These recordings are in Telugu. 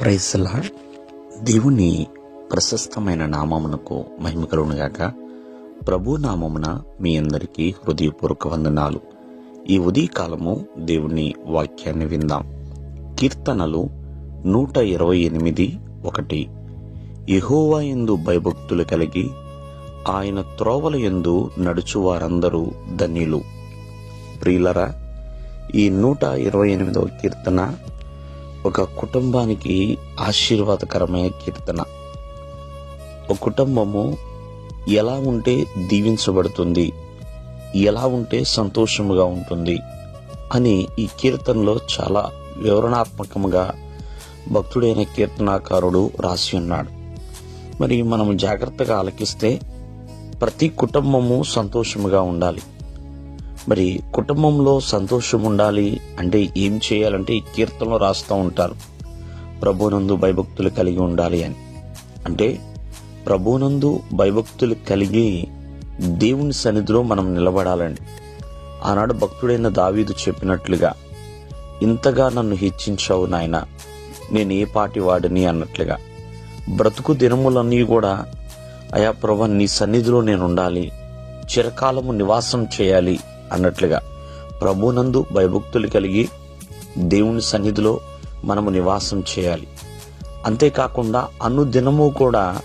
ప్రైస్లా దేవుని ప్రశస్తమైన నామమునకు మహిమ కలుగునుగాక ప్రభు నామమున మీ అందరికీ హృదయపూర్వక వందనాలు. ఈ ఉదయకాలము దేవుని వాక్యాన్ని విందాం. కీర్తనలు నూట ఇరవై ఎనిమిది ఒకటి. యహోవా ఎందు భయభక్తులు కలిగి ఆయన త్రోవల యందు నడుచువారందరూ ధన్యులు. ప్రియులరా ఈ నూట ఇరవై ఎనిమిదవ కీర్తన ఒక కుటుంబానికి ఆశీర్వాదకరమైన కీర్తన. ఒక కుటుంబము ఎలా ఉంటే దీవించబడుతుంది ఎలా ఉంటే సంతోషముగా ఉంటుంది అని ఈ కీర్తనలో చాలా వివరణాత్మకముగా భక్తుడైన కీర్తనాకారుడు రాసి ఉన్నాడు. మరి మనం జాగ్రత్తగా ఆలకిస్తే ప్రతి కుటుంబము సంతోషముగా ఉండాలి. మరి కుటుంబంలో సంతోషం ఉండాలి అంటే ఏం చేయాలంటే ఈ కీర్తనలో రాస్తూ ఉంటారు. ప్రభునందు భయభక్తులు కలిగి ఉండాలి అని. అంటే ప్రభునందు భయభక్తులు కలిగి దేవుని సన్నిధిలో మనం నిలబడాలండి ఆనాడు భక్తుడైన దావీదు చెప్పినట్లుగా ఇంతగా నన్ను హెచ్చించావు నాయన నేను ఏ పాటి వాడిని? అన్నట్లుగా బ్రతుకు దినములన్నీ కూడా అయా ప్రభా నీ సన్నిధిలో నేను ఉండాలి. చిరకాలము నివాసం చేయాలి. అన్నట్లుగా ప్రభునందు భయభక్తులు కలిగి దేవుని సన్నిధిలో మనము నివాసం చేయాలి. అంతేకాకుండా అనుదినము కూడా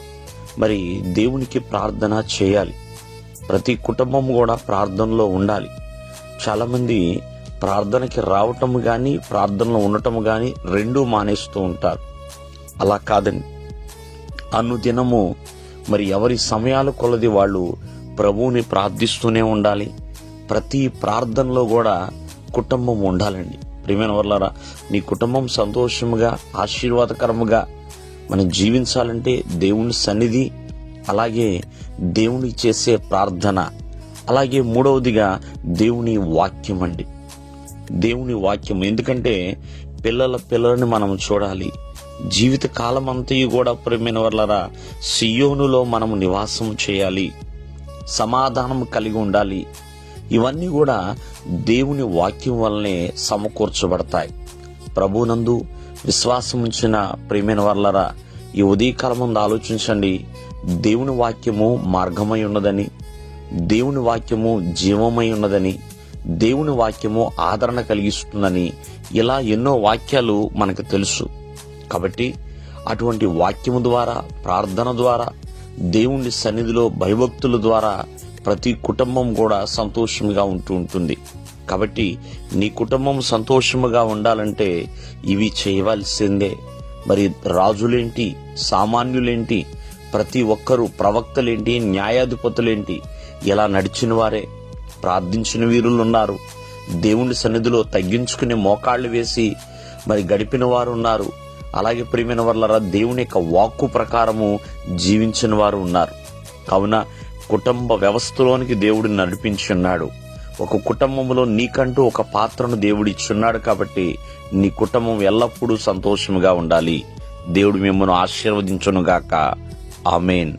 మరి దేవునికి ప్రార్థన చేయాలి. ప్రతి కుటుంబం కూడా ప్రార్థనలో ఉండాలి. చాలామంది ప్రార్థనకి రావటం కానీ ప్రార్థనలో ఉండటం కానీ రెండూ మానేస్తూ ఉంటారు. అలా కాదండి. అనుదినము మరి ఎవరి సమయాల కొలది వాళ్ళు ప్రభువుని ప్రార్థిస్తూనే ఉండాలి. ప్రతి ప్రార్థనలో కూడా కుటుంబం ఉండాలండి. ప్రియమైన వర్లారా నీ కుటుంబం సంతోషముగా ఆశీర్వాదకరముగా మనం జీవించాలంటే దేవుని సన్నిధి అలాగే దేవుని చేసే ప్రార్థన అలాగే మూడవదిగా దేవుని వాక్యం అండి. దేవుని వాక్యం ఎందుకంటే పిల్లల పిల్లలని మనం చూడాలి. జీవిత కాలం అంతయు కూడా ప్రేమైన వర్లరా సియోనులో మనము నివాసం చేయాలి. సమాధానం కలిగి ఉండాలి. ఇవన్నీ కూడా దేవుని వాక్యం వల్లనే సమకూర్చబడతాయి. ప్రభునందు విశ్వాసం ఉంచిన ప్రేమైన వర్లరా ఈ ఉదయకాలం ముందు ఆలోచించండి. దేవుని వాక్యము మార్గమై ఉన్నదని దేవుని వాక్యము జీవమై ఉన్నదని దేవుని వాక్యము ఆదరణ కలిగిస్తుందని ఇలా ఎన్నో వాక్యాలు మనకు తెలుసు. కాబట్టి అటువంటి వాక్యము ద్వారా ప్రార్థన ద్వారా దేవుని సన్నిధిలో భయభక్తుల ద్వారా ప్రతి కుటుంబం కూడా సంతోషంగా ఉంటూ ఉంటుంది. కాబట్టి నీ కుటుంబం సంతోషముగా ఉండాలంటే ఇవి చేయవలసిందే. మరి రాజులేంటి? సామాన్యులేంటి? ప్రతి ఒక్కరూ ప్రవక్తలేంటి? న్యాయాధిపతులేంటి? ఇలా నడిచిన వారే ప్రార్థించిన వీరులు ఉన్నారు దేవుని సన్నిధిలో తగ్గించుకుని మోకాళ్ళు వేసి మరి గడిపిన వారు ఉన్నారు అలాగే ప్రియమైన వల్ల దేవుని యొక్క వాక్కు ప్రకారము జీవించిన వారు ఉన్నారు. కావున కుటుంబ వ్యవస్థలోనికి దేవుడు నడిపించి ఉన్నాడు ఒక కుటుంబంలో నీకంటూ ఒక పాత్రను దేవుడు ఇచ్చున్నాడు కాబట్టి నీ కుటుంబం ఎల్లప్పుడూ సంతోషముగా ఉండాలి. దేవుడు మిమ్మల్ని ఆశీర్వదించునుగాక. ఆమెన్.